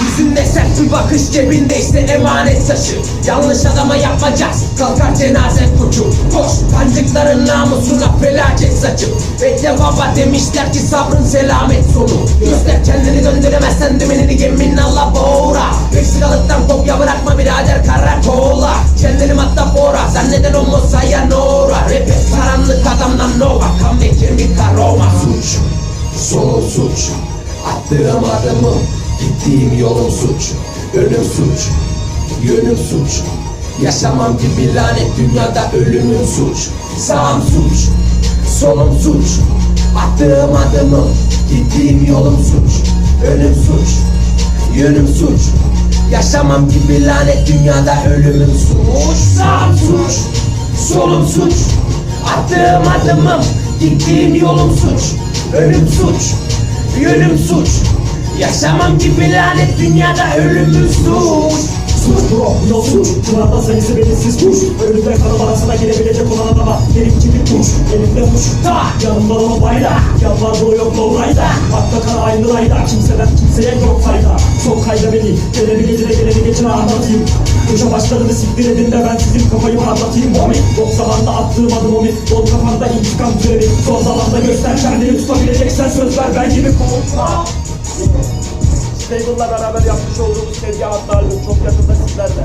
Yüzünde sert bir bakış cebindeyse emanet taşı. Yanlış adama yapacağız. Kalkar cenaze koçu Koş kancıkların namusuna felaket saçıp Bekle baba demişler ki sabrın selamet sonu. Göster kendini döndüremezsen dümenini yeminle boğra Vesikalıktan kopya bırakma birader karakola. Kendini mattafora zanneden olma sayanora Rap et karanlık adamdan nova. Karoma suç Solum suç. Attığım adımım Gittiğim yolum suç. Önüm suç. Yönüm suç. Yaşamam gibi lanet dünyada ölümüm suç. Sağım suç. Solum suç. Attığım adımım Gittiğim yolum suç. Önüm suç. Yönüm suç. Yaşamam gibi lanet dünyada ölümüm suç. Sağım suç. Solum suç. Attığım adımım Gittiğim yolum suç. Önüm suç Yönüm suç. Yaşamam gibi lanet dünyada ölümüm suç. Suç. Bro, yol suç Çınarda sayısı belirsiz kuş. Önümde kanal arasına girebilecek olan adama Benim gibi kuş, elimde kuş. Ta Yanımda o bayrak Yanlar dolu yok lowrider Akla kara aynı rayda Kimseden kimseye yok fayda. Çok kayda beni Geleni gecede geleni geçine anlatayım Köşe başlarını siktir edin de ben sizin kafayı anlatayım Mami. Yok zamanda attığım adım omi Dol kafanda intikam türevi. Son zamanda göster kendini tutabileceksen söz ver. Ben gibi korkma. Stable'la beraber yapmış olduğumuz tezgah albüm çok yakında sizlerle.